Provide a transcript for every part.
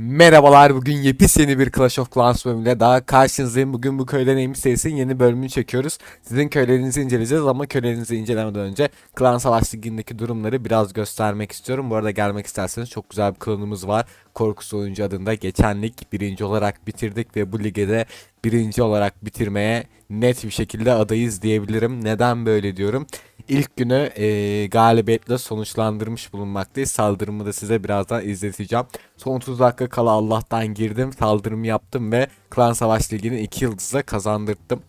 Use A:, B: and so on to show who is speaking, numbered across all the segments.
A: Merhabalar bugün yepyeni bir Clash of Clans bölümüyle daha karşınızdayım. Bugün bu köyde neymiş serisinin yeni bölümünü çekiyoruz. Sizin köylerinizi inceleyeceğiz ama köylerinizi incelemeden önce Klan Savaş Ligi'ndeki durumları biraz göstermek istiyorum. Bu arada gelmek isterseniz çok güzel bir klanımız var. Korkusuz Oyuncu adında geçen lig birinci olarak bitirdik ve bu ligede birinci olarak bitirmeye net bir şekilde adayız diyebilirim. Neden böyle diyorum? İlk günü e, galibiyetle sonuçlandırmış bulunmaktayız. Saldırımı da size birazdan izleteceğim. Son 30 dakika kala Allah'tan girdim. Saldırımı yaptım ve Klan Savaş Ligi'ni 2 yıldızla kazandırdım.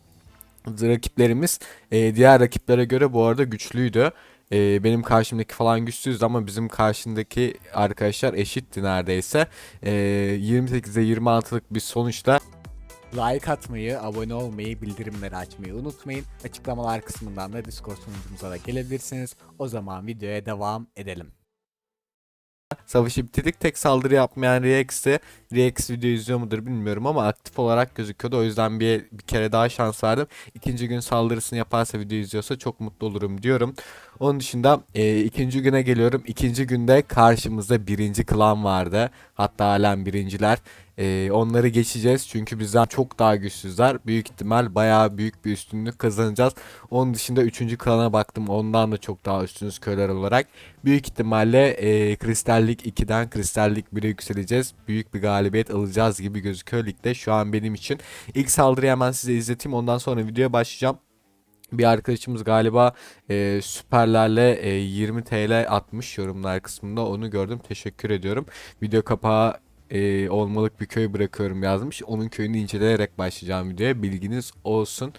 A: Rakiplerimiz e, diğer rakiplere göre bu arada güçlüydü. E, benim karşımdaki falan güçsüzdü ama bizim karşındaki arkadaşlar eşitti neredeyse. E, 28'e 26'lık bir sonuçla Like atmayı, abone olmayı, bildirimleri açmayı unutmayın. Açıklamalar kısmından da Discord sunucumuza da gelebilirsiniz. O zaman videoya devam edelim. Savaşı bitirdik. Tek saldırı yapmayan Rex'te Rex video izliyor mudur bilmiyorum ama aktif olarak gözüküyordu. O yüzden bir, bir kere daha şans verdim. İkinci gün saldırısını yaparsa video izliyorsa çok mutlu olurum diyorum. Onun dışında e, ikinci güne geliyorum. İkinci günde karşımızda birinci klan vardı. Hatta halen birinciler. E, onları geçeceğiz çünkü bizden çok daha güçsüzler. Büyük ihtimal bayağı büyük bir üstünlük kazanacağız. Onun dışında üçüncü klana baktım. Ondan da çok daha üstünüz köyler olarak. Büyük ihtimalle e, Kristallik 2'den Kristallik 1'e yükseleceğiz. Büyük bir galibiyet alacağız gibi gözüküyor ligde şu an benim için. İlk saldırıyı hemen size izleteyim. Ondan sonra videoya başlayacağım. Bir arkadaşımız galiba e, süperlerle e, 20 TL atmış yorumlar kısmında onu gördüm teşekkür ediyorum. Video kapağı e, olmalık bir köy bırakıyorum yazmış. Onun köyünü inceleyerek başlayacağım videoya bilginiz olsun.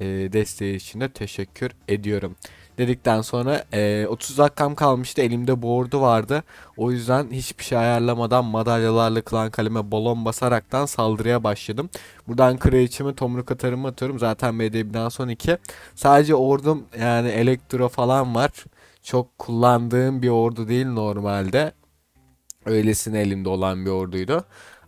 A: E, desteği için de teşekkür ediyorum. Dedikten sonra e, 30 dakikam kalmıştı elimde board'u vardı. O yüzden hiçbir şey ayarlamadan madalyalarla klan kaleme balon basaraktan saldırıya başladım. Buradan kraliçemi tomruk atarımı atıyorum. Zaten BD son 2. Sadece ordum yani elektro falan var. Çok kullandığım bir ordu değil normalde. Öylesine elimde olan bir orduydu.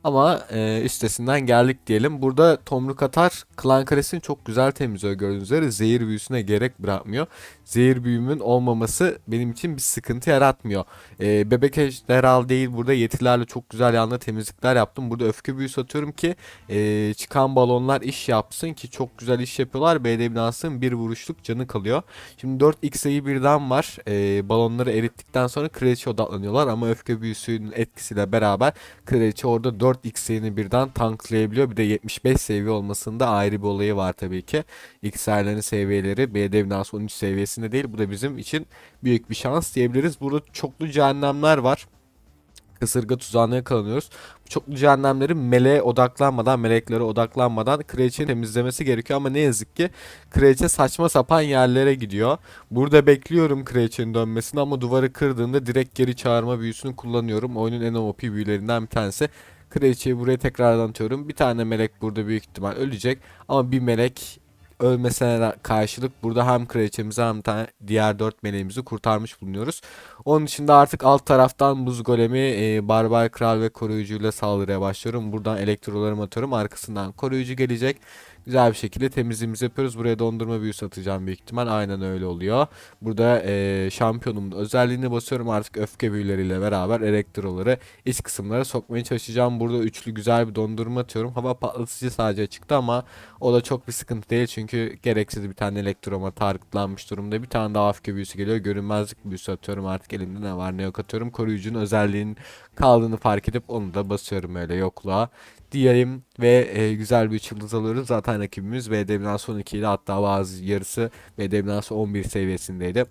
A: Ama e, üstesinden geldik diyelim. Burada tomruk atar klan karesini çok güzel temizliyor gördüğünüz üzere. Zehir büyüsüne gerek bırakmıyor. Zehir büyümün olmaması benim için bir sıkıntı yaratmıyor. E, bebek ejderhal değil burada yetilerle çok güzel yanında temizlikler yaptım. Burada öfke büyüsü atıyorum ki e, çıkan balonlar iş yapsın ki çok güzel iş yapıyorlar. BD binasının bir vuruşluk canı kalıyor. Şimdi 4 X'yi birden var. E, balonları erittikten sonra kraliçe odaklanıyorlar ama öfke büyüsünün etkisiyle beraber kraliçe orada 4 X'ini birden tanklayabiliyor. Bir de 75 seviye olmasında ayrı bir olayı var tabii ki. X'lerlerin seviyeleri BD binası 13 seviyesinde değil. Bu da bizim için büyük bir şans diyebiliriz. Burada çoklu cehennemler var kasırga tuzağına yakalanıyoruz. Bu çoklu cehennemlerin meleğe odaklanmadan, meleklere odaklanmadan kraliçeyi temizlemesi gerekiyor ama ne yazık ki kraliçe saçma sapan yerlere gidiyor. Burada bekliyorum kraliçenin dönmesini ama duvarı kırdığında direkt geri çağırma büyüsünü kullanıyorum. Oyunun en OP büyülerinden bir tanesi. Kraliçeyi buraya tekrardan atıyorum. Bir tane melek burada büyük ihtimal ölecek ama bir melek ölmesine karşılık burada hem kraliçemizi hem de diğer dört meleğimizi kurtarmış bulunuyoruz. Onun dışında artık alt taraftan buz golemi, e, barbar kral ve koruyucuyla saldırıya başlıyorum. Buradan elektrolarımı atıyorum. Arkasından koruyucu gelecek. Güzel bir şekilde temizliğimizi yapıyoruz. Buraya dondurma büyüsü atacağım büyük ihtimal. Aynen öyle oluyor. Burada e, şampiyonumun özelliğini basıyorum. Artık öfke büyüleriyle beraber elektroları iç kısımlara sokmaya çalışacağım. Burada üçlü güzel bir dondurma atıyorum. Hava patlatıcı sadece çıktı ama o da çok bir sıkıntı değil. Çünkü gereksiz bir tane elektroma targetlanmış durumda. Bir tane daha öfke büyüsü geliyor. Görünmezlik büyüsü atıyorum. Artık elimde ne var ne yok atıyorum. Koruyucunun özelliğinin kaldığını fark edip onu da basıyorum öyle yokluğa diyeyim ve e, güzel bir 3 yıldız alıyoruz. Zaten rakibimiz BDM'den son 2 ile hatta bazı yarısı BDM'den son 11 seviyesindeydi.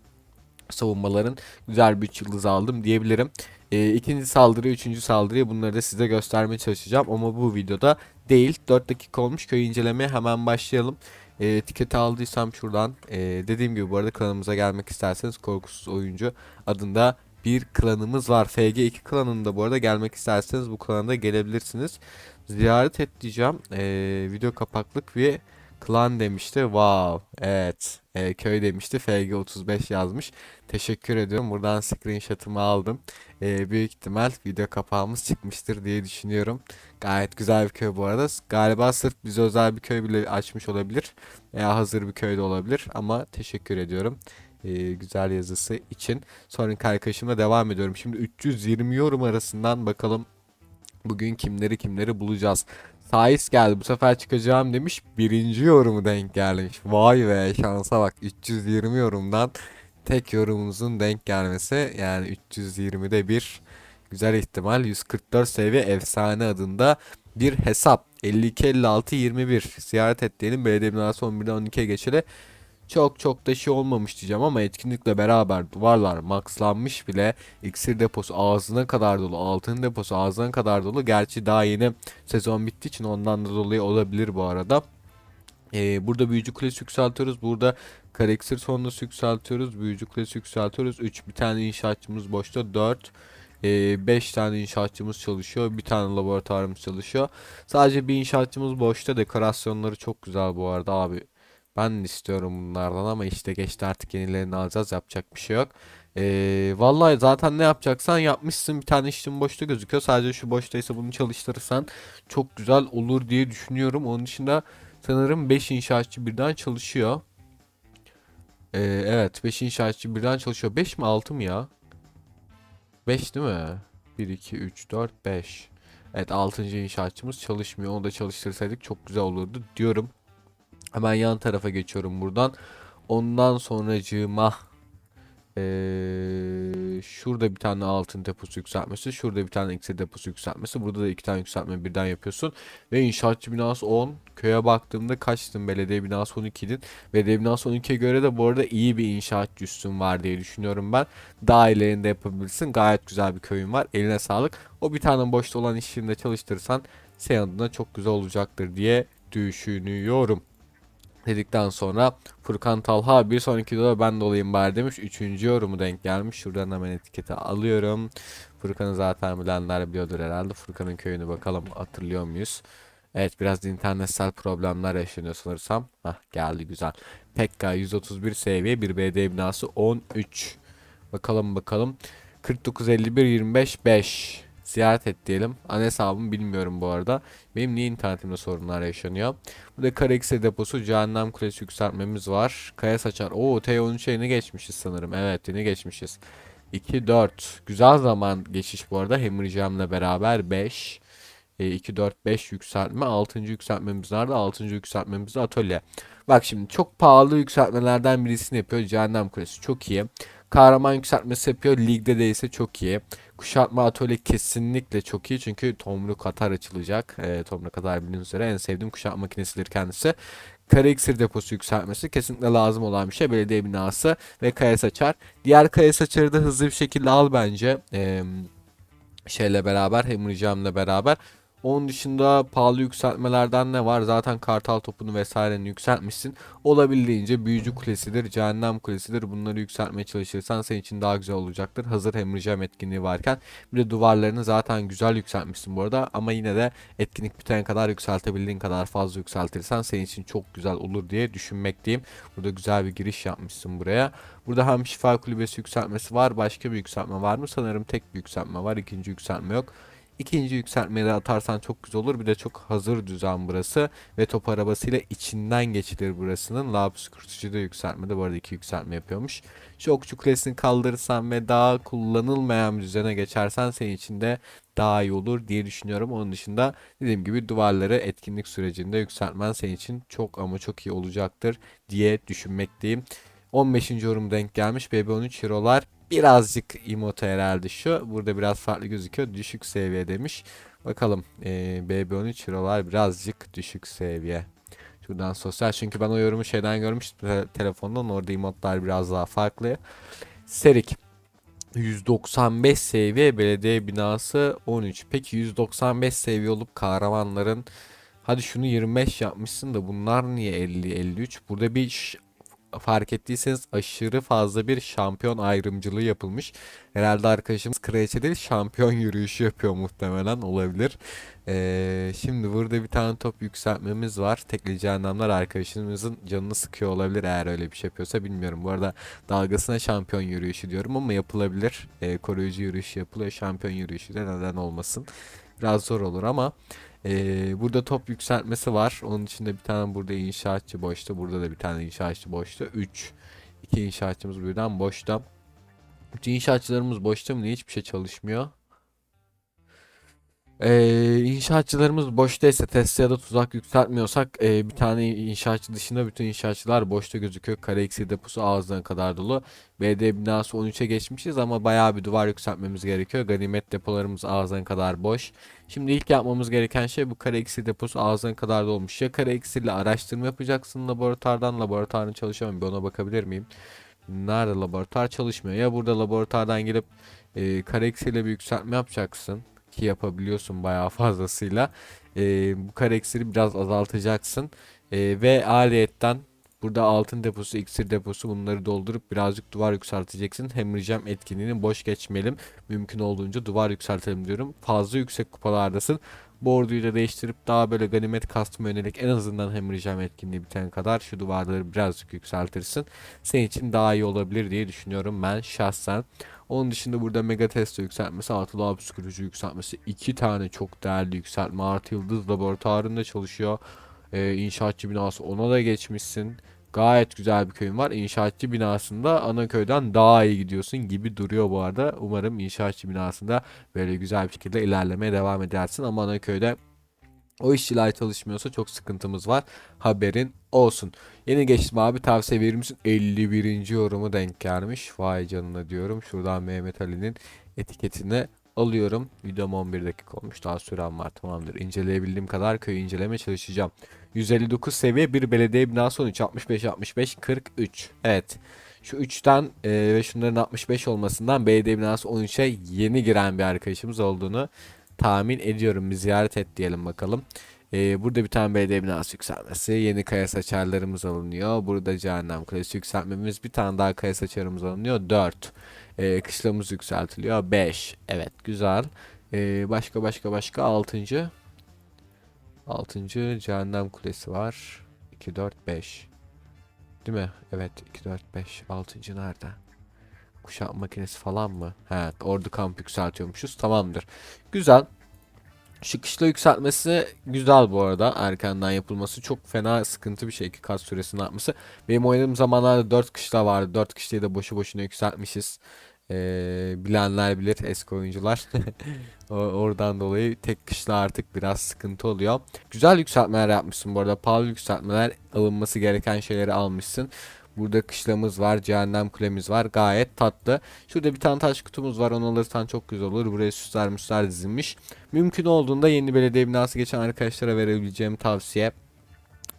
A: Savunmaların güzel bir 3 yıldız aldım diyebilirim. E, ikinci saldırı, üçüncü saldırıyı bunları da size göstermeye çalışacağım ama bu videoda değil. 4 dakika olmuş köyü incelemeye hemen başlayalım. E, etiketi aldıysam şuradan e, dediğim gibi bu arada kanalımıza gelmek isterseniz korkusuz oyuncu adında bir klanımız var. FG2 klanında bu arada gelmek isterseniz bu klanda gelebilirsiniz. Ziyaret et diyeceğim. Ee, video kapaklık bir klan demişti. Wow. Evet. Ee, köy demişti. FG35 yazmış. Teşekkür ediyorum. Buradan screenshot'ımı aldım. Ee, büyük ihtimal video kapağımız çıkmıştır diye düşünüyorum. Gayet güzel bir köy bu arada. Galiba sırf bize özel bir köy bile açmış olabilir. Veya hazır bir köy de olabilir. Ama teşekkür ediyorum e, güzel yazısı için. Sonraki arkadaşımla devam ediyorum. Şimdi 320 yorum arasından bakalım Bugün kimleri kimleri bulacağız. Sais geldi bu sefer çıkacağım demiş. Birinci yorumu denk gelmiş. Vay be şansa bak 320 yorumdan tek yorumumuzun denk gelmesi. Yani 320'de bir güzel ihtimal. 144 seviye efsane adında bir hesap. 52 56 21 ziyaret ettiğinin belediye binası 11'den 12'ye geçeli çok çok da şey olmamış diyeceğim ama etkinlikle beraber duvarlar maxlanmış bile. İksir deposu ağzına kadar dolu. Altın deposu ağzına kadar dolu. Gerçi daha yeni sezon bittiği için ondan da dolayı olabilir bu arada. Ee, burada büyücü kulesi yükseltiyoruz. Burada kareksir sonrası yükseltiyoruz. Büyücü kulesi yükseltiyoruz. 3 bir tane inşaatçımız boşta. 4 5 tane inşaatçımız çalışıyor. Bir tane laboratuvarımız çalışıyor. Sadece bir inşaatçımız boşta. Dekorasyonları çok güzel bu arada abi. Ben istiyorum bunlardan ama işte geçti artık yenilerini alacağız. Yapacak bir şey yok. Ee, vallahi zaten ne yapacaksan yapmışsın. Bir tane işin boşta gözüküyor. Sadece şu boştaysa bunu çalıştırırsan çok güzel olur diye düşünüyorum. Onun dışında sanırım 5 inşaatçı birden çalışıyor. Ee, evet 5 inşaatçı birden çalışıyor. 5 mi 6 mı ya? 5 değil mi? 1, 2, 3, 4, 5. Evet 6. inşaatçımız çalışmıyor. Onu da çalıştırsaydık çok güzel olurdu diyorum. Hemen yan tarafa geçiyorum buradan. Ondan sonracığıma ee, şurada bir tane altın deposu yükseltmesi, şurada bir tane iksir deposu yükseltmesi. Burada da iki tane yükseltme birden yapıyorsun. Ve inşaatçı binası 10. Köye baktığımda kaçtın? Belediye binası 12'din. Belediye binası 12'ye göre de bu arada iyi bir inşaatçı üstün var diye düşünüyorum ben. Daha ilerinde yapabilirsin. Gayet güzel bir köyün var. Eline sağlık. O bir tane boşta olan iş yerinde çalıştırırsan senin adına çok güzel olacaktır diye düşünüyorum dedikten sonra Furkan Talha bir sonraki videoda ben de olayım bari demiş. Üçüncü yorumu denk gelmiş. Şuradan hemen etiketi alıyorum. Furkan'ı zaten bilenler biliyordur herhalde. Furkan'ın köyünü bakalım hatırlıyor muyuz? Evet biraz internetsel problemler yaşanıyor sanırsam. Hah geldi güzel. Pekka 131 seviye bir BD binası 13. Bakalım bakalım. 49 51 25 5 ziyaret et diyelim. Ana hesabımı bilmiyorum bu arada. Benim niye internetimde sorunlar yaşanıyor. Burada Karekse deposu cehennem kulesi yükseltmemiz var. Kaya saçar. Oo T13 yeni geçmişiz sanırım. Evet yeni geçmişiz. 2 4. Güzel zaman geçiş bu arada. Hammer beraber 5. 2 4 5 yükseltme. 6. yükseltmemiz nerede? 6. yükseltmemiz atölye. Bak şimdi çok pahalı yükseltmelerden birisini yapıyor. Cehennem kulesi çok iyi. Kahraman yükseltmesi yapıyor. Ligde değilse çok iyi. Kuşatma atölye kesinlikle çok iyi. Çünkü Tomruk Katar açılacak. E, Tomruk Katar bildiğiniz üzere en sevdiğim kuşatma makinesidir kendisi. Kara iksir deposu yükseltmesi kesinlikle lazım olan bir şey. Belediye binası ve kaya saçar. Diğer kaya saçarı da hızlı bir şekilde al bence. Ee, şeyle beraber, Hemuricam'la beraber. Onun dışında pahalı yükseltmelerden ne var? Zaten kartal topunu vesaireni yükseltmişsin. Olabildiğince büyücü kulesidir, cehennem kulesidir. Bunları yükseltmeye çalışırsan senin için daha güzel olacaktır. Hazır hemorjam etkinliği varken. Bir de duvarlarını zaten güzel yükseltmişsin bu arada. Ama yine de etkinlik bitene kadar yükseltebildiğin kadar fazla yükseltirsen senin için çok güzel olur diye düşünmekteyim. Burada güzel bir giriş yapmışsın buraya. Burada hem şifa kulübesi yükseltmesi var. Başka bir yükseltme var mı? Sanırım tek bir yükseltme var. İkinci yükseltme yok. İkinci yükseltmeyi de atarsan çok güzel olur. Bir de çok hazır düzen burası. Ve top arabasıyla içinden geçilir burasının. Labus kurtucu da yükseltmede. Bu arada iki yükseltme yapıyormuş. Şu okçu kulesini kaldırırsan ve daha kullanılmayan bir düzene geçersen senin için de daha iyi olur diye düşünüyorum. Onun dışında dediğim gibi duvarları etkinlik sürecinde yükseltmen senin için çok ama çok iyi olacaktır diye düşünmekteyim. 15. yorum denk gelmiş. BB13 Hero'lar birazcık emote herhalde şu. Burada biraz farklı gözüküyor. Düşük seviye demiş. Bakalım ee, BB13 Hero'lar birazcık düşük seviye. Şuradan sosyal çünkü ben o yorumu şeyden görmüştüm te telefondan orada emotlar biraz daha farklı. Serik 195 seviye belediye binası 13. Peki 195 seviye olup kahramanların hadi şunu 25 yapmışsın da bunlar niye 50 53? Burada bir fark ettiyseniz aşırı fazla bir şampiyon ayrımcılığı yapılmış. Herhalde arkadaşımız kraliçe değil şampiyon yürüyüşü yapıyor muhtemelen olabilir. Ee, şimdi burada bir tane top yükseltmemiz var. Tekli cehennemler arkadaşımızın canını sıkıyor olabilir eğer öyle bir şey yapıyorsa bilmiyorum. Bu arada dalgasına şampiyon yürüyüşü diyorum ama yapılabilir. Ee, koruyucu yürüyüşü yapılıyor. Şampiyon yürüyüşü de neden olmasın. Biraz zor olur ama ee, burada top yükseltmesi var. Onun içinde bir tane burada inşaatçı boşta. Burada da bir tane inşaatçı boşta. 3. İki inşaatçımız birden boşta. Bütün inşaatçılarımız boşta mı? Hiçbir şey çalışmıyor? Ee, inşaatçılarımız boştaysa test ya da tuzak yükseltmiyorsak ee, bir tane inşaatçı dışında bütün inşaatçılar boşta gözüküyor. Kare eksi deposu ağzına kadar dolu. BD binası 13'e geçmişiz ama bayağı bir duvar yükseltmemiz gerekiyor. Ganimet depolarımız ağzına kadar boş. Şimdi ilk yapmamız gereken şey bu kare eksi deposu ağzına kadar dolmuş. Ya kare eksiyle araştırma yapacaksın laboratuvardan. Laboratuvarın çalışamam. Bir ona bakabilir miyim? Nerede laboratuvar çalışmıyor. Ya burada laboratuvardan gelip e, kare eksiyle bir yükseltme yapacaksın ki yapabiliyorsun bayağı fazlasıyla. Ee, bu kare eksiri biraz azaltacaksın. Ee, ve ayrıyetten burada altın deposu, iksir deposu bunları doldurup birazcık duvar yükselteceksin. Hemorrhagem etkinliğini boş geçmeyelim. Mümkün olduğunca duvar yükseltelim diyorum. Fazla yüksek kupalardasın. Bu orduyu da değiştirip daha böyle ganimet kastıma yönelik en azından hemorrhagem etkinliği bitene kadar şu duvarları birazcık yükseltirsin. Senin için daha iyi olabilir diye düşünüyorum ben şahsen. Onun dışında burada Mega Testo yükseltmesi, altılı hap psikoloji yükseltmesi. iki tane çok değerli yükseltme. Artı Yıldız laboratuvarında çalışıyor. Ee, inşaatçı binası ona da geçmişsin. Gayet güzel bir köyün var. İnşaatçı binasında ana köyden daha iyi gidiyorsun gibi duruyor bu arada. Umarım inşaatçı binasında böyle güzel bir şekilde ilerlemeye devam edersin. Ama ana köyde o işçiler çalışmıyorsa çok sıkıntımız var. Haberin olsun. Yeni geçtim abi tavsiye verir misin? 51. yorumu denk gelmiş. Vay canına diyorum. Şuradan Mehmet Ali'nin etiketini alıyorum. Videom 11 dakika olmuş. Daha sürem var. Tamamdır. İnceleyebildiğim kadar köyü inceleme çalışacağım. 159 seviye bir belediye binası 13 65 65 43. Evet. Şu 3'ten e, ve şunların 65 olmasından belediye binası 13'e yeni giren bir arkadaşımız olduğunu tahmin ediyorum. Bir ziyaret et diyelim bakalım. Ee, burada bir tane belediye binası yükselmesi. Yeni kaya saçarlarımız alınıyor. Burada cehennem kulesi yükseltmemiz. Bir tane daha kaya saçarımız alınıyor. 4. Ee, kışlamız yükseltiliyor. 5. Evet güzel. Ee, başka başka başka 6. 6. cehennem kulesi var. 2, 4, 5. Değil mi? Evet 2, 4, 5. 6. nerede? Kuşak makinesi falan mı? Evet ordu kamp yükseltiyormuşuz. Tamamdır. Güzel. Şu kışla yükseltmesi güzel bu arada. Erkenden yapılması çok fena sıkıntı bir şey ki kas süresini atması. Benim oynadığım zamanlarda 4 kışla vardı. 4 kışlayı da boşu boşuna yükseltmişiz. Ee, bilenler bilir eski oyuncular. Oradan dolayı tek kışla artık biraz sıkıntı oluyor. Güzel yükseltmeler yapmışsın bu arada. Pahalı yükseltmeler alınması gereken şeyleri almışsın. Burada kışlamız var, cehennem kulemiz var. Gayet tatlı. Şurada bir tane taş kutumuz var. Onu alırsan çok güzel olur. Buraya süsler müsler dizilmiş. Mümkün olduğunda yeni belediye binası geçen arkadaşlara verebileceğim tavsiye.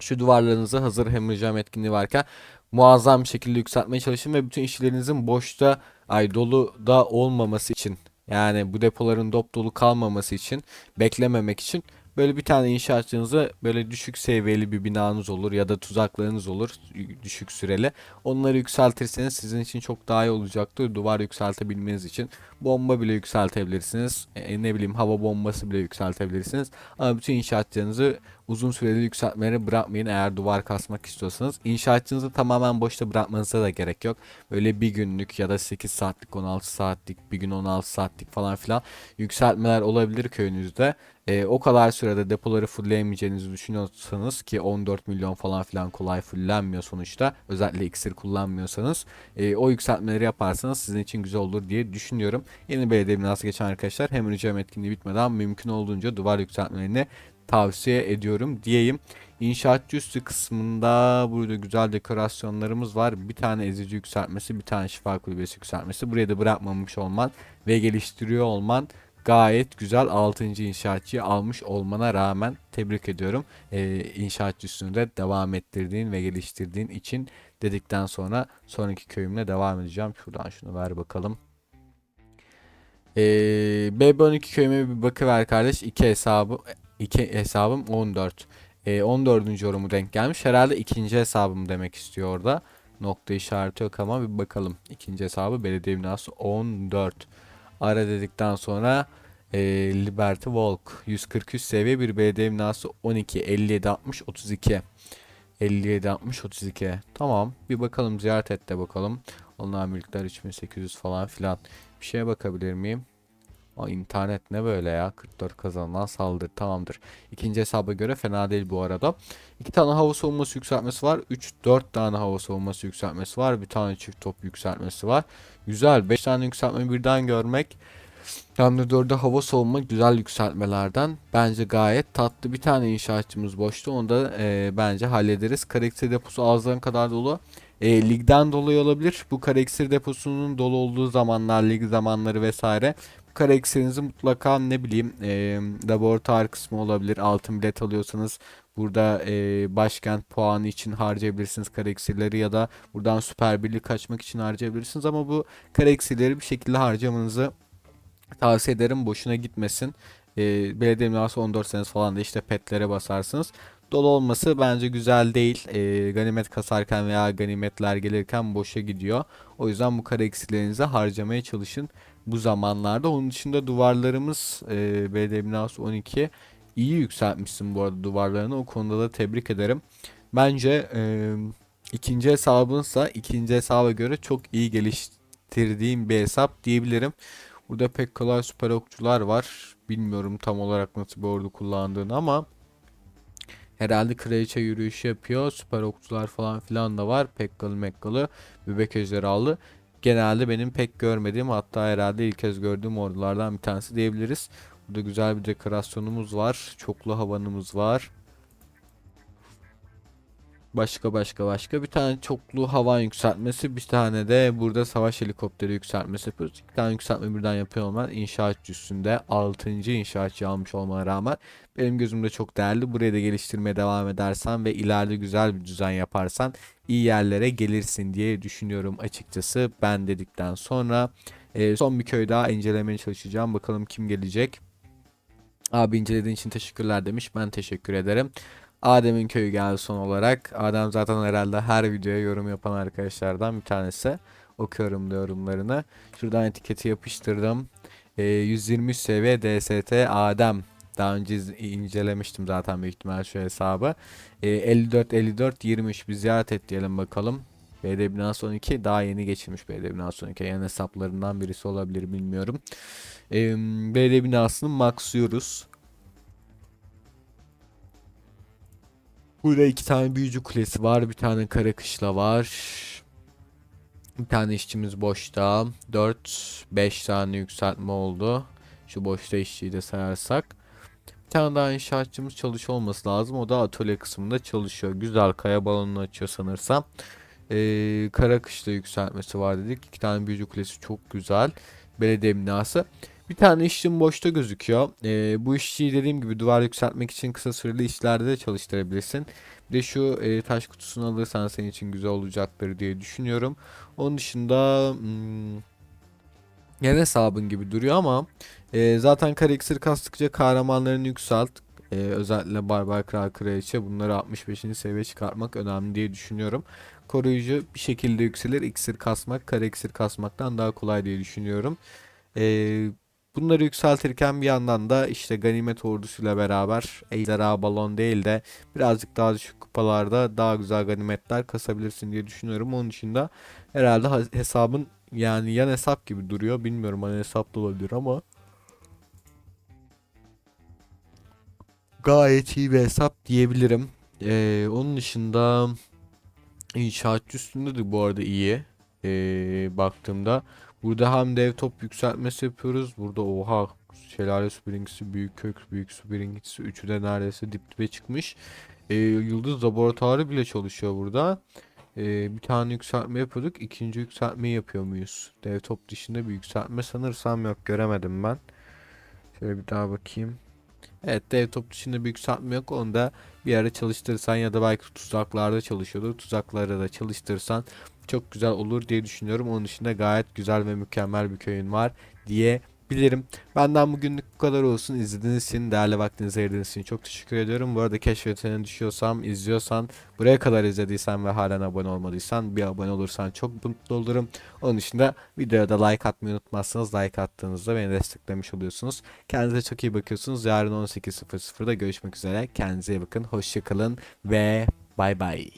A: Şu duvarlarınızı hazır hemorrhagem etkinliği varken muazzam bir şekilde yükseltmeye çalışın ve bütün işlerinizin boşta ay dolu da olmaması için yani bu depoların dop dolu kalmaması için beklememek için böyle bir tane inşaatçınıza böyle düşük seviyeli bir binanız olur ya da tuzaklarınız olur düşük süreli. Onları yükseltirseniz sizin için çok daha iyi olacaktır. Duvar yükseltebilmeniz için bomba bile yükseltebilirsiniz. E, ne bileyim hava bombası bile yükseltebilirsiniz. Ama bütün inşaatçınızı uzun süreli yükseltmeleri bırakmayın eğer duvar kasmak istiyorsanız. İnşaatçınızı tamamen boşta bırakmanıza da gerek yok. Böyle bir günlük ya da 8 saatlik 16 saatlik bir gün 16 saatlik falan filan yükseltmeler olabilir köyünüzde. Ee, o kadar sürede depoları fullleyemeyeceğinizi düşünüyorsanız ki 14 milyon falan filan kolay fulllenmiyor sonuçta. Özellikle iksir kullanmıyorsanız e, o yükseltmeleri yaparsanız sizin için güzel olur diye düşünüyorum. Yeni belediye binası geçen arkadaşlar hem ricam etkinliği bitmeden mümkün olduğunca duvar yükseltmelerini tavsiye ediyorum diyeyim. İnşaatçı üstü kısmında burada güzel dekorasyonlarımız var. Bir tane ezici yükseltmesi, bir tane şifa kulübesi yükseltmesi. Buraya da bırakmamış olman ve geliştiriyor olman gayet güzel 6. inşaatçıyı almış olmana rağmen tebrik ediyorum. Ee, inşaatçı üstünü de devam ettirdiğin ve geliştirdiğin için dedikten sonra sonraki köyümle devam edeceğim. Şuradan şunu ver bakalım. Ee, BB12 köyüme bir bakıver kardeş. İki hesabı iki hesabım 14. Ee, 14. yorumu denk gelmiş. Herhalde ikinci hesabım demek istiyor orada. Nokta işareti yok ama bir bakalım. İkinci hesabı belediye binası 14. Ara dedikten sonra e, Liberty Walk 143 seviye bir belediye binası 12 57 60 32 57 60 32 tamam bir bakalım ziyaret et de bakalım. Onlar mülkler 3800 falan filan. Bir şeye bakabilir miyim o internet ne böyle ya 44 kazanılan saldırı tamamdır İkinci hesaba göre fena değil bu arada İki tane hava savunması yükseltmesi var 3 4 tane hava savunması yükseltmesi var bir tane çift top yükseltmesi var güzel 5 tane yükseltme birden görmek Hamle 4'de hava savunma güzel yükseltmelerden. Bence gayet tatlı bir tane inşaatçımız boştu. Onu da e, bence hallederiz. Karakter deposu ağızların kadar dolu. E, ligden dolayı olabilir. Bu karakter deposunun dolu olduğu zamanlar, lig zamanları vesaire. Bu karakterinizi mutlaka ne bileyim e, laboratuvar kısmı olabilir. Altın bilet alıyorsanız burada e, başkent puanı için harcayabilirsiniz karakterleri ya da buradan süper birlik kaçmak için harcayabilirsiniz. Ama bu karakterleri bir şekilde harcamanızı tavsiye ederim. Boşuna gitmesin. E, belediye binası 14 senesi falan da işte petlere basarsınız. Dolu olması bence güzel değil. E, ganimet kasarken veya ganimetler gelirken boşa gidiyor. O yüzden bu kare eksilerinizi harcamaya çalışın bu zamanlarda. Onun dışında duvarlarımız e, belediye binası 12 iyi yükseltmişsin bu arada duvarlarını. O konuda da tebrik ederim. Bence e, ikinci hesabınsa ikinci hesaba göre çok iyi geliştirdiğim bir hesap diyebilirim. Burada pek kolay süper okçular var. Bilmiyorum tam olarak nasıl bir ordu kullandığını ama herhalde kraliçe yürüyüşü yapıyor. Süper okçular falan filan da var. Pekkalı mekkalı bebek ejderhalı. Genelde benim pek görmediğim hatta herhalde ilk kez gördüğüm ordulardan bir tanesi diyebiliriz. Burada güzel bir dekorasyonumuz var. Çoklu havanımız var. Başka başka başka bir tane çoklu havan yükseltmesi bir tane de burada savaş helikopteri yükseltmesi yapıyoruz. İki tane yükseltme birden yapıyor olman inşaatçı üstünde 6. inşaatçı almış olmana rağmen benim gözümde çok değerli. Burayı da geliştirmeye devam edersen ve ileride güzel bir düzen yaparsan iyi yerlere gelirsin diye düşünüyorum açıkçası ben dedikten sonra. E, son bir köy daha incelemeye çalışacağım. Bakalım kim gelecek. Abi incelediğin için teşekkürler demiş. Ben teşekkür ederim. Adem'in köyü geldi son olarak. Adem zaten herhalde her videoya yorum yapan arkadaşlardan bir tanesi. Okuyorum da yorumlarını. Şuradan etiketi yapıştırdım. E, 123 seviye DST Adem. Daha önce incelemiştim zaten büyük ihtimal şu hesabı. E, 54 54 23 bir ziyaret et diyelim bakalım. BD binası 12 daha yeni geçilmiş BD binası 12. Yani hesaplarından birisi olabilir bilmiyorum. E, BD binasını maxlıyoruz. Burada iki tane büyücü kulesi var. Bir tane kara kışla var. Bir tane işçimiz boşta. 4 5 tane yükseltme oldu. Şu boşta işçiyi de sayarsak. Bir tane daha inşaatçımız çalışıyor olması lazım. O da atölye kısmında çalışıyor. Güzel kaya balonunu açıyor sanırsam. Ee, kara kışla yükseltmesi var dedik. İki tane büyücü kulesi çok güzel. Belediye binası. Bir tane işçim boşta gözüküyor. Ee, bu işçiyi dediğim gibi duvar yükseltmek için kısa süreli işlerde de çalıştırabilirsin. Bir de şu e, taş kutusunu alırsan senin için güzel olacaktır diye düşünüyorum. Onun dışında hmm, yine hesabın gibi duruyor ama e, zaten kare iksir kastıkça kahramanlarını yükselt. E, özellikle Barbar Kral Kraliçe bunları 65. seviye çıkartmak önemli diye düşünüyorum. Koruyucu bir şekilde yükselir. İksir kasmak iksir kasmaktan daha kolay diye düşünüyorum. E, Bunları yükseltirken bir yandan da işte ganimet ordusuyla beraber ejderha balon değil de birazcık daha düşük kupalarda daha güzel ganimetler kasabilirsin diye düşünüyorum. Onun dışında herhalde ha- hesabın yani yan hesap gibi duruyor. Bilmiyorum hani hesap da olabilir ama gayet iyi bir hesap diyebilirim. Ee, onun dışında inşaatçı üstünde de bu arada iyi. Ee, baktığımda Burada hem dev top yükseltmesi yapıyoruz. Burada oha şelale su birinkisi, büyük kök, büyük su birinkisi üçü de neredeyse dip dibe çıkmış. Ee, yıldız laboratuvarı bile çalışıyor burada. Ee, bir tane yükseltme yapıyorduk. İkinci yükseltmeyi yapıyor muyuz? Dev top dışında bir yükseltme sanırsam yok. Göremedim ben. Şöyle bir daha bakayım. Evet dev top dışında bir yükseltme yok. Onu da bir ara çalıştırırsan ya da belki tuzaklarda çalışıyordur. Tuzaklarda da çalıştırırsan çok güzel olur diye düşünüyorum. Onun dışında gayet güzel ve mükemmel bir köyün var diyebilirim. Benden bugünlük bu kadar olsun. İzlediğiniz için, değerli vaktinizi ayırdığınız için çok teşekkür ediyorum. Bu arada keşfetene düşüyorsam, izliyorsan, buraya kadar izlediysen ve halen abone olmadıysan bir abone olursan çok mutlu olurum. Onun dışında videoya da like atmayı unutmazsanız like attığınızda beni desteklemiş oluyorsunuz. Kendinize çok iyi bakıyorsunuz. Yarın 18.00'da görüşmek üzere. Kendinize iyi bakın. Hoşçakalın ve bay bay.